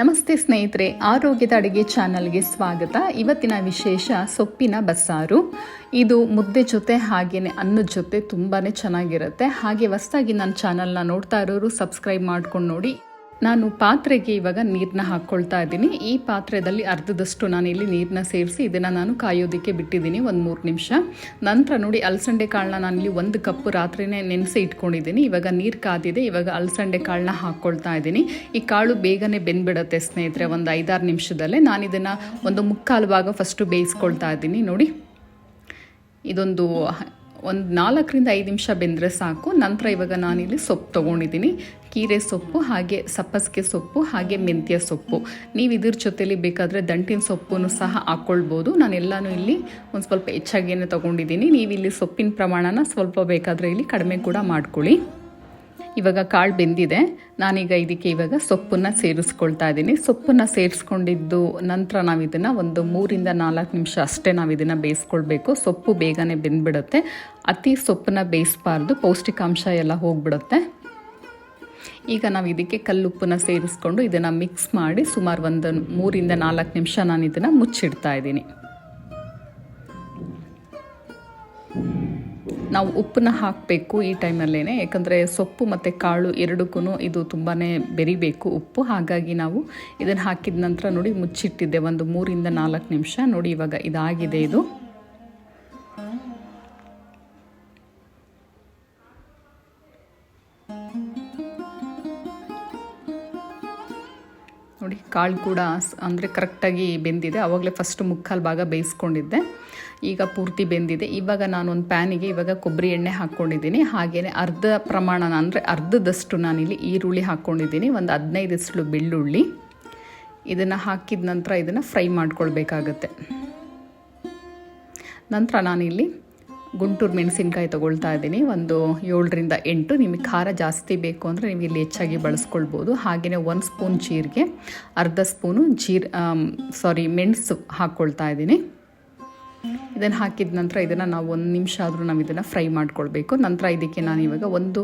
ನಮಸ್ತೆ ಸ್ನೇಹಿತರೆ, ಆರೋಗ್ಯದ ಅಡುಗೆ ಚಾನಲ್ಗೆ ಸ್ವಾಗತ. ಇವತ್ತಿನ ವಿಶೇಷ ಸೊಪ್ಪಿನ ಬಸ್ಸಾರು. ಇದು ಮುದ್ದೆ ಜೊತೆ ಹಾಗೆಯೇ ಅನ್ನದ ಜೊತೆ ತುಂಬಾ ಚೆನ್ನಾಗಿರುತ್ತೆ. ಹಾಗೆ ಹೊಸ್ದಾಗಿ ನನ್ನ ಚಾನಲ್ನ ನೋಡ್ತಾ ಇರೋರು ಸಬ್ಸ್ಕ್ರೈಬ್ ಮಾಡ್ಕೊಂಡು ನೋಡಿ. ನಾನು ಪಾತ್ರೆಗೆ ಇವಾಗ ನೀರನ್ನ ಹಾಕ್ಕೊಳ್ತಾ ಇದ್ದೀನಿ. ಈ ಪಾತ್ರೆಯಲ್ಲಿ ಅರ್ಧದಷ್ಟು ನಾನು ಇಲ್ಲಿ ನೀರನ್ನ ಸೇರಿಸಿ ಇದನ್ನು ನಾನು ಕಾಯೋದಕ್ಕೆ ಬಿಟ್ಟಿದ್ದೀನಿ ಒಂದು ಮೂರು ನಿಮಿಷ. ನಂತರ ನೋಡಿ ಅಲಸಂಡೆ ಕಾಳನ್ನ ನಾನಿಲ್ಲಿ ಒಂದು ಕಪ್ಪು ರಾತ್ರಿನೇ ನೆನೆಸಿ ಇಟ್ಕೊಂಡಿದ್ದೀನಿ. ಇವಾಗ ನೀರು ಕಾದಿದೆ, ಇವಾಗ ಅಲಸಂಡೆ ಕಾಳನ್ನ ಹಾಕ್ಕೊಳ್ತಾ ಇದ್ದೀನಿ. ಈ ಕಾಳು ಬೇಗನೆ ಬೆಂದ್ಬಿಡುತ್ತೆ ಸ್ನೇಹಿತರೆ, ಒಂದು ಐದಾರು ನಿಮಿಷದಲ್ಲೇ. ನಾನು ಇದನ್ನು ಒಂದು ಮುಕ್ಕಾಲು ಭಾಗ ಫಸ್ಟು ಬೇಯಿಸ್ಕೊಳ್ತಾ ಇದ್ದೀನಿ. ನೋಡಿ, ಇದೊಂದು ಒಂದು ನಾಲ್ಕರಿಂದ ಐದು ನಿಮಿಷ ಬೆಂದರೆ ಸಾಕು. ನಂತರ ಇವಾಗ ನಾನಿಲ್ಲಿ ಸೊಪ್ಪು ತೊಗೊಂಡಿದ್ದೀನಿ. ಕೀರೆ ಸೊಪ್ಪು, ಹಾಗೆ ಸಪ್ಪಸಿಗೆ ಸೊಪ್ಪು, ಹಾಗೆ ಮೆಂತ್ಯ ಸೊಪ್ಪು. ನೀವು ಇದ್ರ ಜೊತೆಯಲ್ಲಿ ಬೇಕಾದರೆ ದಂಟಿನ ಸೊಪ್ಪನ್ನು ಸಹ ಹಾಕ್ಕೊಳ್ಬೋದು ನಾನೆಲ್ಲನೂ ಇಲ್ಲಿ ಒಂದು ಸ್ವಲ್ಪ ಹೆಚ್ಚಾಗಿಯೇ ತೊಗೊಂಡಿದ್ದೀನಿ. ನೀವು ಇಲ್ಲಿ ಸೊಪ್ಪಿನ ಪ್ರಮಾಣನ ಸ್ವಲ್ಪ ಬೇಕಾದರೆ ಇಲ್ಲಿ ಕಡಿಮೆ ಕೂಡ ಮಾಡ್ಕೊಳ್ಳಿ. ಇವಾಗ ಕಾಳು ಬೆಂದಿದೆ. ನಾನೀಗ ಇದಕ್ಕೆ ಇವಾಗ ಸೊಪ್ಪನ್ನು ಸೇರಿಸ್ಕೊಳ್ತಾ ಇದ್ದೀನಿ. ಸೊಪ್ಪನ್ನು ಸೇರಿಸ್ಕೊಂಡಿದ್ದು ನಂತರ ನಾವು ಇದನ್ನು ಒಂದು ಮೂರಿಂದ ನಾಲ್ಕು ನಿಮಿಷ ಅಷ್ಟೇ ನಾವು ಇದನ್ನು ಬೇಯಿಸ್ಕೊಳ್ಬೇಕು. ಸೊಪ್ಪು ಬೇಗನೆ ಬೆಂದ್ಬಿಡುತ್ತೆ. ಅತಿ ಸೊಪ್ಪನ್ನ ಬೇಯಿಸಬಾರ್ದು. ಪೌಷ್ಟಿಕಾಂಶ ಎಲ್ಲ ಹೋಗ್ಬಿಡುತ್ತೆ. ಈಗ ನಾವು ಇದಕ್ಕೆ ಕಲ್ಲುಪ್ಪನ್ನ ಸೇರಿಸ್ಕೊಂಡು ಇದನ್ನು ಮಿಕ್ಸ್ ಮಾಡಿ ಸುಮಾರು ಒಂದು ಮೂರಿಂದ ನಾಲ್ಕು ನಿಮಿಷ ನಾನು ಇದನ್ನು ಮುಚ್ಚಿಡ್ತಾ ಇದ್ದೀನಿ. ನಾವು ಉಪ್ಪನ್ನ ಹಾಕಬೇಕು ಈ ಟೈಮಲ್ಲೇ ಯಾಕಂದರೆ ಸೊಪ್ಪು ಮತ್ತು ಕಾಳು ಎರಡಕ್ಕೂ ಇದು ತುಂಬಾ ಬೆರಿಬೇಕು ಉಪ್ಪು. ಹಾಗಾಗಿ ನಾವು ಇದನ್ನು ಹಾಕಿದ ನಂತರ ನೋಡಿ ಮುಚ್ಚಿಟ್ಟಿದ್ದೆ. ಒಂದು ಮೂರಿಂದ ನಾಲ್ಕು ನಿಮಿಷ ನೋಡಿ ಇವಾಗ ಇದಾಗಿದೆ ಇದು. ನೋಡಿ ಕಾಳು ಕೂಡ ಅಂದರೆ ಕರೆಕ್ಟಾಗಿ ಬೆಂದಿದೆ. ಆವಾಗಲೇ ಫಸ್ಟ್ ಮುಕ್ಕಾಲು ಭಾಗ ಬೇಯಿಸ್ಕೊಂಡಿದ್ದೆ. ಈಗ ಪೂರ್ತಿ ಬೆಂದಿದೆ. ಇವಾಗ ಒಂದು ಪ್ಯಾನಿಗೆ ಇವಾಗ ಕೊಬ್ಬರಿ ಎಣ್ಣೆ ಹಾಕ್ಕೊಂಡಿದ್ದೀನಿ. ಹಾಗೆಯೇ ಅರ್ಧ ಪ್ರಮಾಣ ಅಂದರೆ ಅರ್ಧದಷ್ಟು ನಾನಿಲ್ಲಿ ಈರುಳ್ಳಿ ಹಾಕ್ಕೊಂಡಿದ್ದೀನಿ. ಒಂದು ಹದಿನೈದಷ್ಟು ಬೆಳ್ಳುಳ್ಳಿ. ಇದನ್ನು ಹಾಕಿದ ನಂತರ ಇದನ್ನು ಫ್ರೈ ಮಾಡ್ಕೊಳ್ಬೇಕಾಗತ್ತೆ. ನಂತರ ನಾನಿಲ್ಲಿ ಗುಂಟೂರು ಮೆಣಸಿನ್ಕಾಯಿ ತೊಗೊಳ್ತಾ ಇದ್ದೀನಿ. ಒಂದು ಏಳರಿಂದ ಎಂಟು. ನಿಮಗೆ ಖಾರ ಜಾಸ್ತಿ ಬೇಕು ಅಂದರೆ ನೀವು ಇಲ್ಲಿ ಹೆಚ್ಚಾಗಿ ಬಳಸ್ಕೊಳ್ಬೋದು. ಹಾಗೆಯೇ ಒಂದು ಸ್ಪೂನ್ ಜೀರಿಗೆ, ಅರ್ಧ ಸ್ಪೂನು ಜೀರ್ ಸಾರಿ ಮೆಣಸು ಹಾಕ್ಕೊಳ್ತಾ ಇದ್ದೀನಿ. ಇದನ್ನು ಹಾಕಿದ ನಂತರ ಇದನ್ನು ನಾವು ಒಂದು ನಿಮಿಷ ಆದರೂ ನಾವು ಇದನ್ನು ಫ್ರೈ ಮಾಡ್ಕೊಳ್ಬೇಕು. ನಂತರ ಇದಕ್ಕೆ ನಾನು ಇವಾಗ ಒಂದು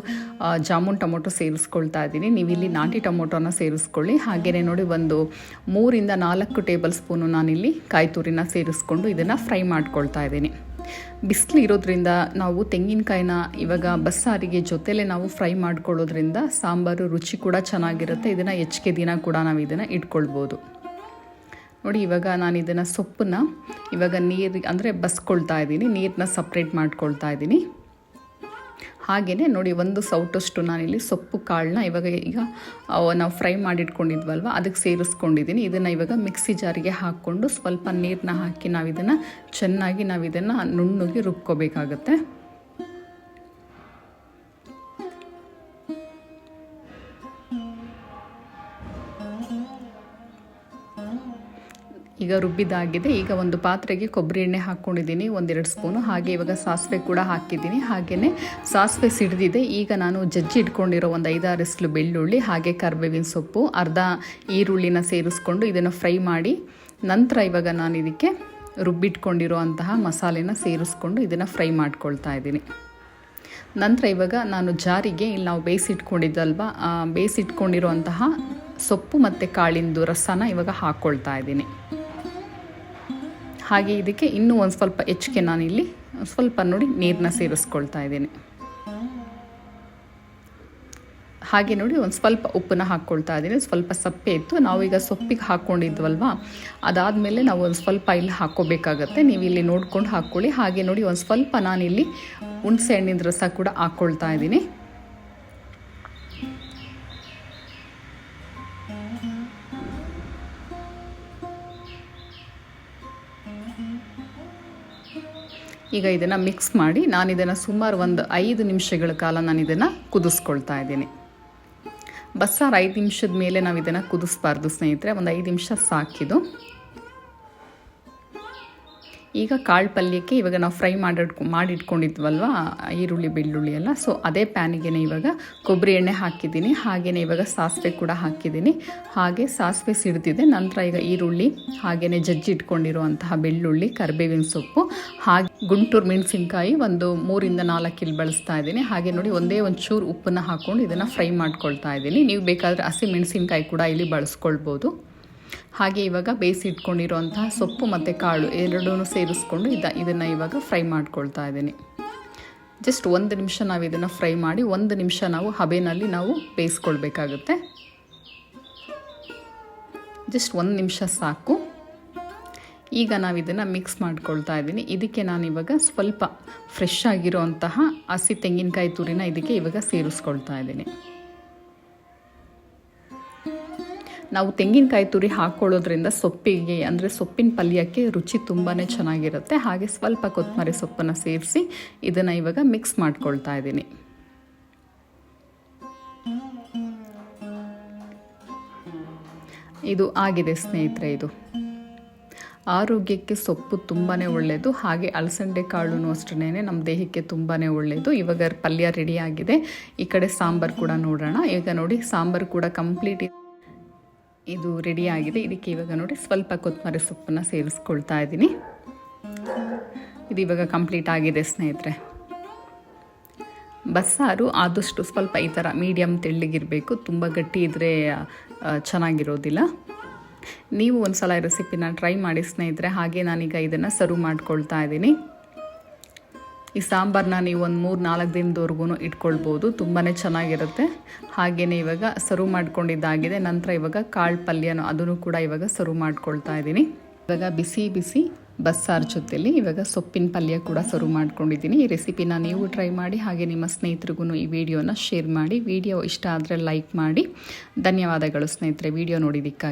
ಜಾಮೂನ್ ಟೊಮೊಟೊ ಸೇರಿಸ್ಕೊಳ್ತಾ ಇದ್ದೀನಿ. ನೀವು ಇಲ್ಲಿ ನಾಟಿ ಟೊಮೊಟೊನ ಸೇರಿಸ್ಕೊಳ್ಳಿ. ಹಾಗೆಯೇ ನೋಡಿ ಒಂದು ಮೂರಿಂದ ನಾಲ್ಕು ಟೇಬಲ್ ಸ್ಪೂನು ನಾನಿಲ್ಲಿ ಕಾಯಿ ತುರಿನ ಸೇರಿಸ್ಕೊಂಡು ಇದನ್ನು ಫ್ರೈ ಮಾಡ್ಕೊಳ್ತಾ ಇದ್ದೀನಿ. ಬಿಸಿಲು ಇರೋದ್ರಿಂದ ನಾವು ತೆಂಗಿನಕಾಯಿನ ಇವಾಗ ಬಸ್ಸಾರಿಗೆ ಜೊತೆಲೆ ನಾವು ಫ್ರೈ ಮಾಡ್ಕೊಳ್ಳೋದ್ರಿಂದ ಸಾಂಬಾರು ರುಚಿ ಕೂಡ ಚೆನ್ನಾಗಿರುತ್ತೆ. ಇದನ್ನು ಹೆಚ್ಚಿಗೆ ದಿನ ಕೂಡ ನಾವು ಇದನ್ನು ಇಟ್ಕೊಳ್ಬೋದು. ನೋಡಿ, ಇವಾಗ ನಾನು ಇದನ್ನು ಸೊಪ್ಪನ್ನ ಇವಾಗ ನೀರು ಅಂದರೆ ಬಸ್ಕೊಳ್ತಾ ಇದ್ದೀನಿ. ನೀರನ್ನ ಸಪ್ರೇಟ್ ಮಾಡ್ಕೊಳ್ತಾ ಇದ್ದೀನಿ. ಹಾಗೆಯೇ ನೋಡಿ ಒಂದು ಸೌಟಷ್ಟು ನಾನಿಲ್ಲಿ ಸೊಪ್ಪು, ಕಾಳನ್ನ ಇವಾಗ ಈಗ ನಾವು ಫ್ರೈ ಮಾಡಿಟ್ಕೊಂಡಿದ್ವಲ್ವ, ಅದಕ್ಕೆ ಸೇರಿಸ್ಕೊಂಡಿದ್ದೀನಿ. ಇದನ್ನು ಇವಾಗ ಮಿಕ್ಸಿ ಜಾರಿಗೆ ಹಾಕ್ಕೊಂಡು ಸ್ವಲ್ಪ ನೀರನ್ನ ಹಾಕಿ ನಾವು ಇದನ್ನು ಚೆನ್ನಾಗಿ ನಾವು ಇದನ್ನು ನುಣ್ಣಗೆ ರುಬ್ಕೋಬೇಕಾಗತ್ತೆ. ಈಗ ರುಬ್ಬಿದಾಗಿದೆ ಈಗ ಒಂದು ಪಾತ್ರೆಗೆ ಕೊಬ್ಬರಿ ಎಣ್ಣೆ ಹಾಕ್ಕೊಂಡಿದ್ದೀನಿ. ಒಂದೆರಡು ಸ್ಪೂನು. ಹಾಗೆ ಇವಾಗ ಸಾಸಿವೆ ಕೂಡ ಹಾಕಿದ್ದೀನಿ. ಹಾಗೆಯೇ ಸಾಸಿವೆ ಸಿಡಿದಿದೆ. ಈಗ ನಾನು ಜಜ್ಜಿ ಇಟ್ಕೊಂಡಿರೋ ಒಂದು ಐದಾರಷ್ಟು ಬೆಳ್ಳುಳ್ಳಿ, ಹಾಗೆ ಕರ್ಬೇವಿನ ಸೊಪ್ಪು, ಅರ್ಧ ಈರುಳ್ಳಿನ ಸೇರಿಸ್ಕೊಂಡು ಇದನ್ನು ಫ್ರೈ ಮಾಡಿ ನಂತರ ಇವಾಗ ನಾನು ಇದಕ್ಕೆ ರುಬ್ಬಿಟ್ಕೊಂಡಿರೋ ಅಂತಹ ಮಸಾಲೆನ ಸೇರಿಸ್ಕೊಂಡು ಇದನ್ನು ಫ್ರೈ ಮಾಡ್ಕೊಳ್ತಾ ಇದ್ದೀನಿ. ನಂತರ ಇವಾಗ ನಾನು ಜಾರಿಗೆ, ಇಲ್ಲಿ ನಾವು ಬೇಯಿಸಿಟ್ಕೊಂಡಿದ್ದಲ್ವ ಬೇಯಿಸಿಟ್ಕೊಂಡಿರುವಂತಹ ಸೊಪ್ಪು ಮತ್ತು ಕಾಳಿಂದು ರಸನ ಇವಾಗ ಹಾಕ್ಕೊಳ್ತಾ ಇದ್ದೀನಿ. ಹಾಗೆ ಇದಕ್ಕೆ ಇನ್ನೂ ಒಂದು ಸ್ವಲ್ಪ ಹೆಚ್ಚಿಗೆ ನಾನಿಲ್ಲಿ ಸ್ವಲ್ಪ ನೋಡಿ ನೀರನ್ನ ಸೇರಿಸ್ಕೊಳ್ತಾ ಇದ್ದೀನಿ. ಹಾಗೆ ನೋಡಿ ಒಂದು ಸ್ವಲ್ಪ ಉಪ್ಪನ್ನ ಹಾಕ್ಕೊಳ್ತಾ ಇದ್ದೀನಿ. ಸ್ವಲ್ಪ ಸಪ್ಪೆ ಇತ್ತು. ನಾವೀಗ ಸೊಪ್ಪಿಗೆ ಹಾಕ್ಕೊಂಡಿದ್ವಲ್ವ ಅದಾದಮೇಲೆ ನಾವು ಒಂದು ಸ್ವಲ್ಪ ಇಲ್ಲಿ ಹಾಕ್ಕೋಬೇಕಾಗತ್ತೆ. ನೀವು ಇಲ್ಲಿ ನೋಡ್ಕೊಂಡು ಹಾಕ್ಕೊಳ್ಳಿ. ಹಾಗೆ ನೋಡಿ ಒಂದು ಸ್ವಲ್ಪ ನಾನಿಲ್ಲಿ ಹುಣಸೆ ಹಣ್ಣಿನ ರಸ ಕೂಡ ಹಾಕ್ಕೊಳ್ತಾ ಇದ್ದೀನಿ. ಈಗ ಇದನ್ನು ಮಿಕ್ಸ್ ಮಾಡಿ ನಾನು ಇದನ್ನು ಸುಮಾರು ಒಂದು ಐದು ನಿಮಿಷಗಳ ಕಾಲ ನಾನು ಇದನ್ನು ಕುದಿಸ್ಕೊಳ್ತಾ ಇದ್ದೀನಿ. ಬಸ್ಸಾರು ಐದು ನಿಮಿಷದ ಮೇಲೆ ನಾವು ಇದನ್ನು ಕುದಿಸ್ಬಾರ್ದು ಸ್ನೇಹಿತರೆ, ಒಂದು ಐದು ನಿಮಿಷ ಸಾಕಿದು ಈಗ ಕಾಳು ಪಲ್ಯಕ್ಕೆ ಇವಾಗ ನಾವು ಫ್ರೈ ಮಾಡಿಟ್ಕೊ ಮಾಡಿಟ್ಕೊಂಡಿದ್ವಲ್ವ, ಈರುಳ್ಳಿ, ಬೆಳ್ಳುಳ್ಳಿ ಎಲ್ಲ. ಸೊ ಅದೇ ಪ್ಯಾನಿಗೆ ಇವಾಗ ಕೊಬ್ಬರಿ ಎಣ್ಣೆ ಹಾಕಿದ್ದೀನಿ. ಹಾಗೆಯೇ ಇವಾಗ ಸಾಸಿವೆ ಕೂಡ ಹಾಕಿದ್ದೀನಿ. ಹಾಗೆ ಸಾಸಿವೆ ಸಿಡ್ತಿದೆ ನಂತರ ಈಗ ಈರುಳ್ಳಿ ಹಾಗೆಯೇ ಜಜ್ಜಿ ಇಟ್ಕೊಂಡಿರುವಂತಹ ಬೆಳ್ಳುಳ್ಳಿ, ಕರಿಬೇವಿನ ಸೊಪ್ಪು, ಹಾಗೆ ಗುಂಟೂರು ಮೆಣಸಿನ್ಕಾಯಿ ಒಂದು ಮೂರಿಂದ ನಾಲ್ಕು ಇಲ್ಲಿ ಬಳಸ್ತಾ ಇದ್ದೀನಿ. ಹಾಗೆ ನೋಡಿ ಒಂದೇ ಒಂದು ಚೂರು ಉಪ್ಪನ್ನು ಹಾಕ್ಕೊಂಡು ಇದನ್ನು ಫ್ರೈ ಮಾಡ್ಕೊಳ್ತಾ ಇದ್ದೀನಿ. ನೀವು ಬೇಕಾದರೆ ಹಸಿ ಮೆಣಸಿನ್ಕಾಯಿ ಕೂಡ ಇಲ್ಲಿ ಬಳಸ್ಕೊಳ್ಬೋದು. ಹಾಗೆ ಇವಾಗ ಬೇಯಿಸಿ ಇಟ್ಕೊಂಡಿರುವಂತಹ ಸೊಪ್ಪು ಮತ್ತು ಕಾಳು ಎರಡೂ ಸೇರಿಸ್ಕೊಂಡು ಇದ ಇದನ್ನು ಇವಾಗ ಫ್ರೈ ಮಾಡ್ಕೊಳ್ತಾ ಇದ್ದೀನಿ. ಜಸ್ಟ್ ಒಂದು ನಿಮಿಷ ನಾವು ಇದನ್ನು ಫ್ರೈ ಮಾಡಿ ಒಂದು ನಿಮಿಷ ನಾವು ಹಬೆನಲ್ಲಿ ನಾವು ಬೇಯಿಸ್ಕೊಳ್ಬೇಕಾಗುತ್ತೆ. ಜಸ್ಟ್ ಒಂದು ನಿಮಿಷ ಸಾಕು. ಈಗ ನಾವು ಇದನ್ನು ಮಿಕ್ಸ್ ಮಾಡ್ಕೊಳ್ತಾ ಇದ್ದೀನಿ. ಇದಕ್ಕೆ ನಾನು ಇವಾಗ ಸ್ವಲ್ಪ ಫ್ರೆಶ್ ಆಗಿರೋಂತಹ ಹಸಿ ತೆಂಗಿನಕಾಯಿ ತುರಿನ ಇದಕ್ಕೆ ಇವಾಗ ಸೇರಿಸ್ಕೊಳ್ತಾ ಇದ್ದೀನಿ. ನಾವು ತೆಂಗಿನಕಾಯಿ ತುರಿ ಹಾಕ್ಕೊಳ್ಳೋದ್ರಿಂದ ಸೊಪ್ಪಿಗೆ, ಅಂದರೆ ಸೊಪ್ಪಿನ ಪಲ್ಯಕ್ಕೆ ರುಚಿ ತುಂಬಾ ಚೆನ್ನಾಗಿರುತ್ತೆ. ಹಾಗೆ ಸ್ವಲ್ಪ ಕೊತ್ತಂಬರಿ ಸೊಪ್ಪನ್ನು ಸೇರಿಸಿ ಇದನ್ನು ಇವಾಗ ಮಿಕ್ಸ್ ಮಾಡ್ಕೊಳ್ತಾ ಇದ್ದೀನಿ. ಇದು ಆಗಿದೆ ಸ್ನೇಹಿತರೆ ಇದು. ಆರೋಗ್ಯಕ್ಕೆ ಸೊಪ್ಪು ತುಂಬಾ ಒಳ್ಳೆಯದು ಹಾಗೆ ಅಲಸಂಡೆ ಕಾಳು ಅಷ್ಟೇ ನಮ್ಮ ದೇಹಕ್ಕೆ ತುಂಬಾ ಒಳ್ಳೆಯದು ಇವಾಗ ಪಲ್ಯ ರೆಡಿ ಆಗಿದೆ. ಈ ಕಡೆ ಸಾಂಬಾರು ಕೂಡ ನೋಡೋಣ. ಈಗ ನೋಡಿ, ಸಾಂಬಾರು ಕೂಡ ಕಂಪ್ಲೀಟ್ ಇದು ರೆಡಿ ಆಗಿದೆ. ಇದಕ್ಕೆ ಇವಾಗ ನೋಡಿ ಸ್ವಲ್ಪ ಕೊತ್ತಂಬರಿ ಸೊಪ್ಪನ್ನು ಸೇರಿಸ್ಕೊಳ್ತಾ ಇದ್ದೀನಿ. ಇದು ಇವಾಗ ಕಂಪ್ಲೀಟ್ ಆಗಿದೆ ಸ್ನೇಹಿತರೆ. ಬಸ್ಸಾರು ಆದಷ್ಟು ಸ್ವಲ್ಪ ಈ ಥರ ಮೀಡಿಯಮ್ ತೆಳ್ಳಗಿರಬೇಕು. ತುಂಬ ಗಟ್ಟಿ ಇದ್ದರೆ ಚೆನ್ನಾಗಿರೋದಿಲ್ಲ. ನೀವು ಒಂದು ಸಲ ರೆಸಿಪಿನ ಟ್ರೈ ಮಾಡಿ ಸ್ನೇಹಿತರೆ, ಹಾಗೆ ನಾನೀಗ ಇದನ್ನು ಸರ್ವ್ ಮಾಡ್ಕೊಳ್ತಾ ಇದ್ದೀನಿ. ಈ ಸಾಂಬಾರನ್ನ ನೀವು ಒಂದು ಮೂರು ನಾಲ್ಕು ದಿನದವರೆಗೂ ಇಟ್ಕೊಳ್ಬೋದು ತುಂಬಾ ಚೆನ್ನಾಗಿರುತ್ತೆ. ಹಾಗೆಯೇ ಇವಾಗ ಸರ್ವ್ ಮಾಡ್ಕೊಂಡಿದ್ದಾಗಿದೆ, ನಂತರ ಇವಾಗ ಕಾಳು ಪಲ್ಯನೋ ಅದನ್ನು ಕೂಡ ಇವಾಗ ಸರ್ವ್ ಮಾಡ್ಕೊಳ್ತಾ ಇದ್ದೀನಿ. ಇವಾಗ ಬಿಸಿ ಬಿಸಿ ಬಸ್ಸಾರು ಜೊತೆಯಲ್ಲಿ ಇವಾಗ ಸೊಪ್ಪಿನ ಪಲ್ಯ ಕೂಡ ಸರ್ವ್ ಮಾಡ್ಕೊಂಡಿದ್ದೀನಿ. ಈ ರೆಸಿಪಿನ ನೀವು ಟ್ರೈ ಮಾಡಿ, ಹಾಗೆ ನಿಮ್ಮ ಸ್ನೇಹಿತರಿಗೂ ಈ ವಿಡಿಯೋನ ಶೇರ್ ಮಾಡಿ, ವಿಡಿಯೋ ಇಷ್ಟ ಆದರೆ ಲೈಕ್ ಮಾಡಿ. ಧನ್ಯವಾದಗಳು ಸ್ನೇಹಿತರೆ, ವಿಡಿಯೋ ನೋಡಿದ್ದಕ್ಕಾಗಿ.